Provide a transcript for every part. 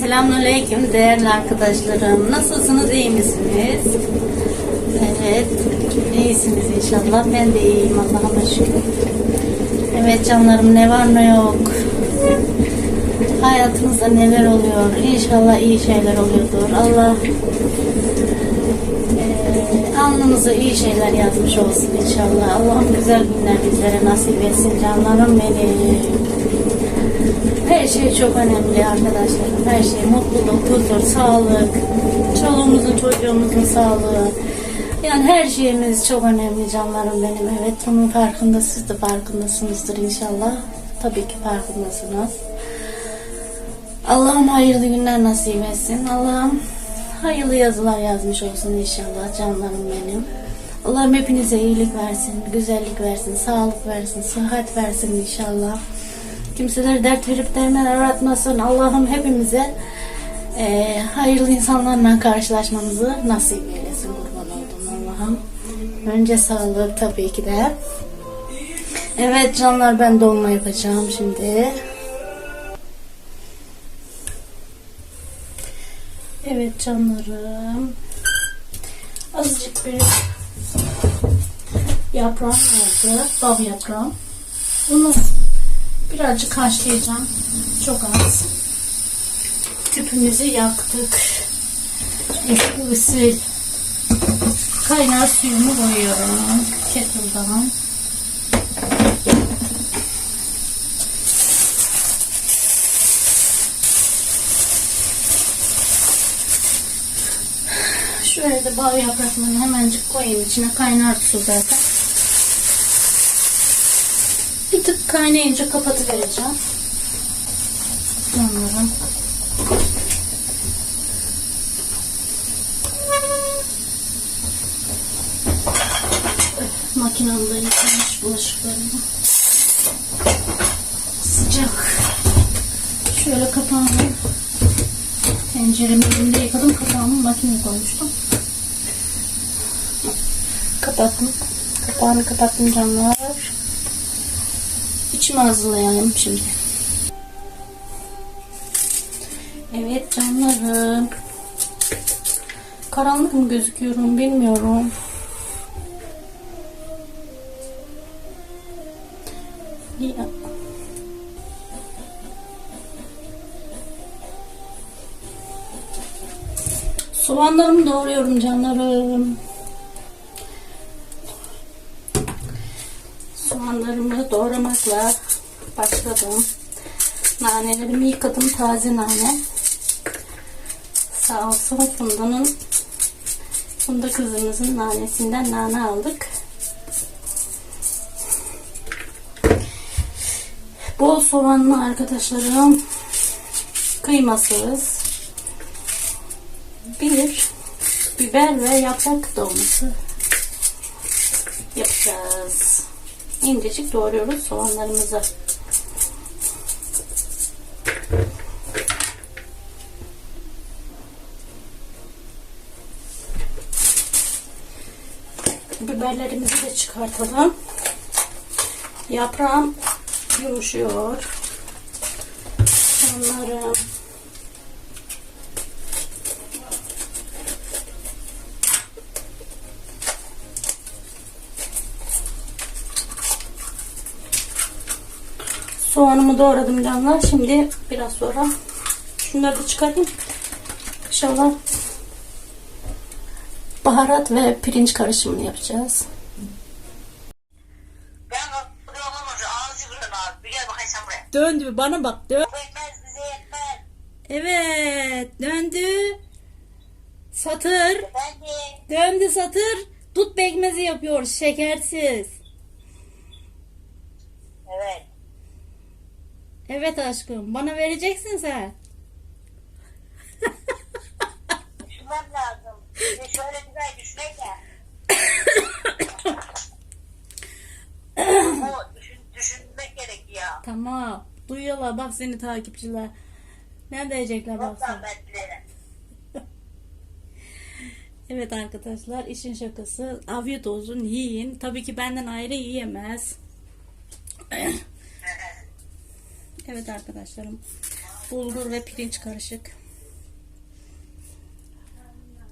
Selamünaleyküm değerli arkadaşlarım. Nasılsınız, iyi misiniz? Evet, iyisiniz inşallah. Ben de iyiyim Allah'a şükür. Evet canlarım ne var ne yok. Hayatımızda neler oluyor? İnşallah iyi şeyler oluyordur. Allah eee alnımıza iyi şeyler yazmış olsun inşallah. Allah'ım güzel günler bizlere nasip etsin canlarım benim. Her şey çok önemli arkadaşlarım. Her şey mutluluk, huzur, sağlık, çoluğumuzun çocuğumuzun sağlığı. Yani her şeyimiz çok önemli canlarım benim. Evet bunun farkında siz de farkındasınızdır inşallah. Tabii ki farkındasınız. Allah'ım hayırlı günler nasip etsin. Allah'ım hayırlı yazılar yazmış olsun inşallah canlarım benim. Allah'ım hepinize iyilik versin, güzellik versin, sağlık versin, sıhhat versin inşallah. Kimseler dert verip derman aratmasın. Allah'ım hepimize eee, hayırlı insanlarla karşılaşmamızı nasip eylesin. Kurban oldum Allah'ım. Önce sağlık tabii ki de. Evet canlar ben dolma yapacağım şimdi. Evet canlarım. Azıcık bir yaprağım vardı. Bal yaprağım. Bunu birazcık haşlayacağım. Çok az. Tüpümüzü yaktık. Eski usul kaynar suyumu koyuyorum. Kettle'dan. Şöyle de bal yapraklarını hemencik koyayım içine kaynar su zaten. Bir tık kaynayınca kapatıvereceğim. Canlarım. Makinamda yıkamış bulaşıklarımı. Sıcak. Şöyle kapağını tenceremi elimde yıkadım. Kapağımı makineye koymuştum. Kapattım. Kapağını kapattım canlar. İçimi hazırlayalım şimdi. Evet canlarım. Karanlık mı gözüküyorum bilmiyorum. Ya. Soğanlarımı doğruyorum canlarım. Soğanlarımı doğramakla başladım. Nanelerimi yıkadım. Taze nane. Sağ olsun Funda'nın Funda kızımızın nanesinden nane aldık. Bol soğanlı arkadaşlarım. Kıymasız. Bir biber ve yaprak dolması yapacağız. İncecik doğruyoruz soğanlarımızı. Biberlerimizi de çıkartalım. Yaprağım yumuşuyor. Onları Soğanımı doğradım canlar. Şimdi biraz sonra şunları da çıkarayım. İnşallah baharat ve pirinç karışımını yapacağız. Döndü bana bak dön. Evet döndü. Satır. Döndü satır. Dut pekmezi yapıyoruz şekersiz. evet. Evet aşkım bana vereceksin sen. Düşünmem lazım. Bir şöyle güzel düşünmek ya. Bu düşün, düşünmek gerekiyor. Tamam. Duyuyorlar bak seni takipçiler. Ne diyecekler bak Yoksa sana. ben dilerim. Evet arkadaşlar işin şakası. Afiyet olsun yiyin. Tabii ki benden ayrı yiyemez. Evet arkadaşlarım. Bulgur ve pirinç karışık.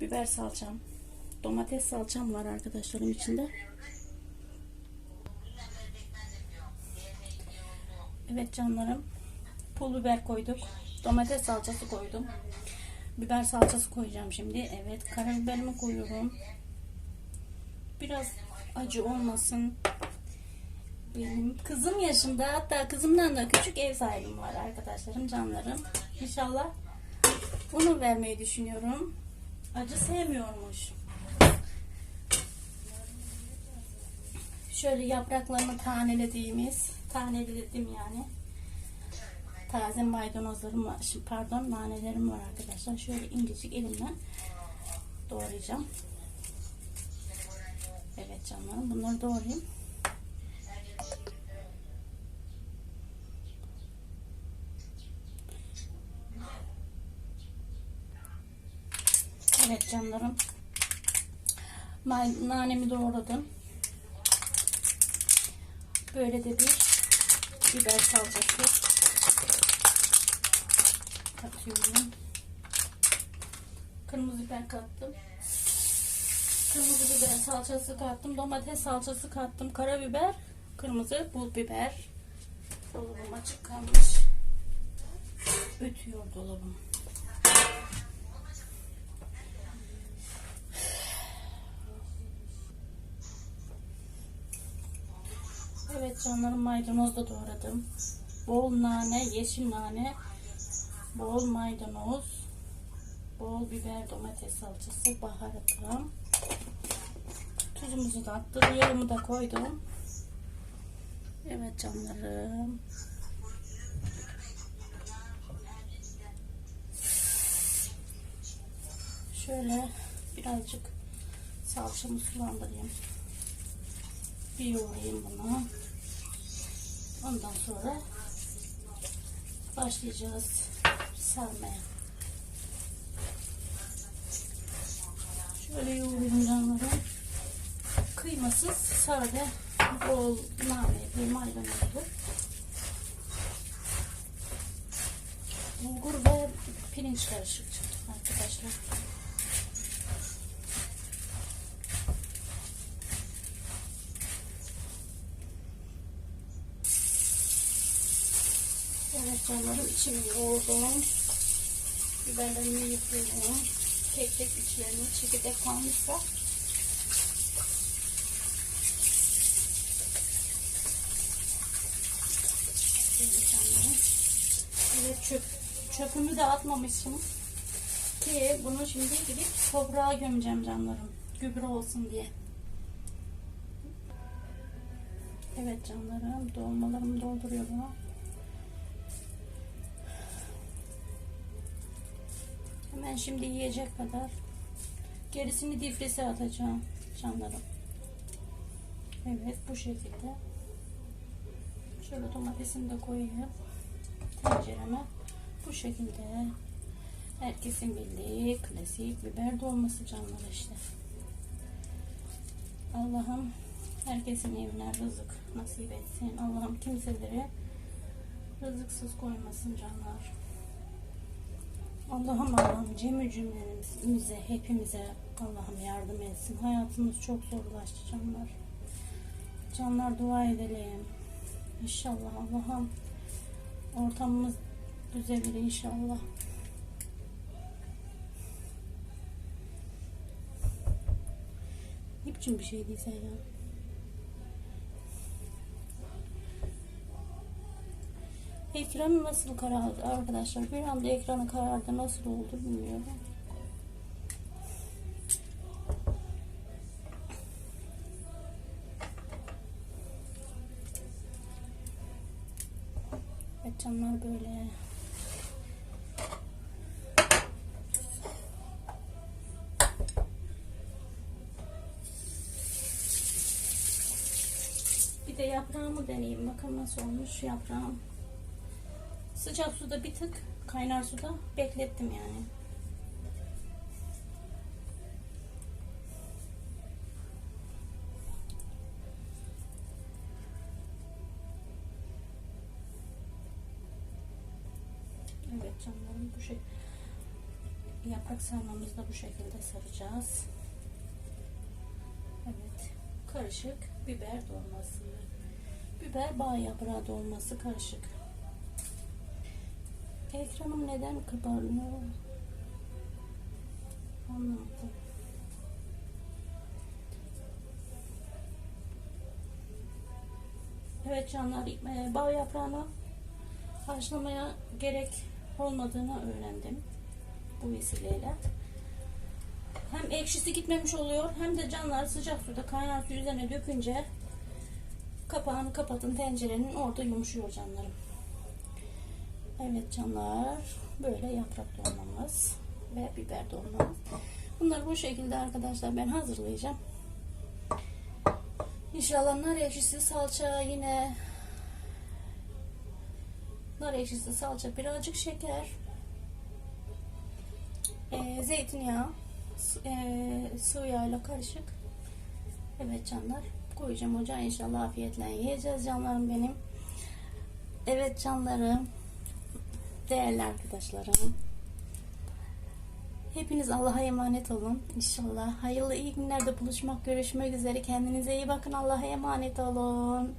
biber salçam, domates salçam var arkadaşlarım içinde. Evet canlarım. Pul biber koyduk. Domates salçası koydum. Biber salçası koyacağım şimdi. Evet karabiberimi koyuyorum. Biraz acı olmasın. Benim kızım yaşında hatta kızımdan da küçük ev sahibim var arkadaşlarım canlarım. İnşallah onu vermeyi düşünüyorum. Acı sevmiyormuş. Şöyle yapraklarını tanelediğimiz, taneledim yani. Taze maydanozlarım var, şimdi pardon nanelerim var arkadaşlar. Şöyle incecik elimden doğrayacağım. Evet canlarım bunları doğrayayım. Evet canlarım. May- Nanemi doğradım. Böyle de bir biber salçası katıyorum. Kırmızı biber kattım. Kırmızı biber salçası kattım. Domates salçası kattım. Karabiber, kırmızı pul biber. Dolabım açık kalmış. Ötüyor dolabım. Evet canlarım maydanoz da doğradım. Bol nane, yeşil nane, bol maydanoz, bol biber, domates salçası, baharatım. Tuzumuzu da attım, yağımı da koydum. Evet canlarım. Şöyle birazcık salçamı sulandırayım. Bir yoğurayım bunu. Ondan sonra başlayacağız sarmaya. Şöyle yoğurayım. Kıymasız, sade, bol nane, bir maydanozlu. Bulgur ve pirinç karışık arkadaşlar. Evet canlarım içimi yoğurdum. Biberlerimi yıkıyorum. Tek tek içlerini çekirdek kalmışsa. Evet çöp, çöpümü de atmamışım. Ki bunu şimdi gidip toprağa gömeceğim canlarım. Gübre olsun diye. Evet canlarım dolmalarımı dolduruyorum. Hemen şimdi yiyecek kadar. Gerisini difrise atacağım canlarım. Evet bu şekilde. Şöyle domatesini de koyayım. Tencereme. Bu şekilde. Herkesin bildiği klasik biber dolması canlar işte. Allah'ım herkesin evine rızık nasip etsin. Allah'ım kimseleri rızıksız koymasın canlar. Allah'ım Allah'ım cemi cümlemize, hepimize Allah'ım yardım etsin. Hayatımız çok zorlaştı canlar. Canlar dua edelim. İnşallah Allah'ım ortamımız düzelir inşallah. Ne bir şey değilse ya. Ekran nasıl karardı arkadaşlar? Bir anda ekranı karardı nasıl oldu bilmiyorum. Evet böyle. Bir de yaprağımı deneyeyim. Bakın nasıl olmuş yaprağım. Sıcak suda bir tık kaynar suda beklettim yani. Evet canlarım bu şey. Yaprak sarmamızı da bu şekilde saracağız. Evet. Karışık biber dolması. Biber bağ yaprağı dolması karışık. Ekranım neden kabarıyor? Anlamadım. Evet canlar, e, bağ yaprağını haşlamaya gerek olmadığını öğrendim bu vesileyle. Hem ekşisi gitmemiş oluyor hem de canlar sıcak suda kaynar su üzerine dökünce kapağını kapatın tencerenin orada yumuşuyor canlarım. Evet canlar böyle yaprak dolmamız ve biber dolmamız. Bunları bu şekilde arkadaşlar ben hazırlayacağım. İnşallah nar ekşisi salça yine. Nar ekşisi salça birazcık şeker. E, zeytinyağı su, e, sıvı yağıyla karışık. Evet canlar koyacağım ocağa inşallah afiyetle. Yiyeceğiz canlarım benim. Evet canlarım değerli arkadaşlarım Hepiniz Allah'a emanet olun. İnşallah hayırlı iyi günlerde buluşmak, görüşmek üzere. Kendinize iyi bakın. Allah'a emanet olun.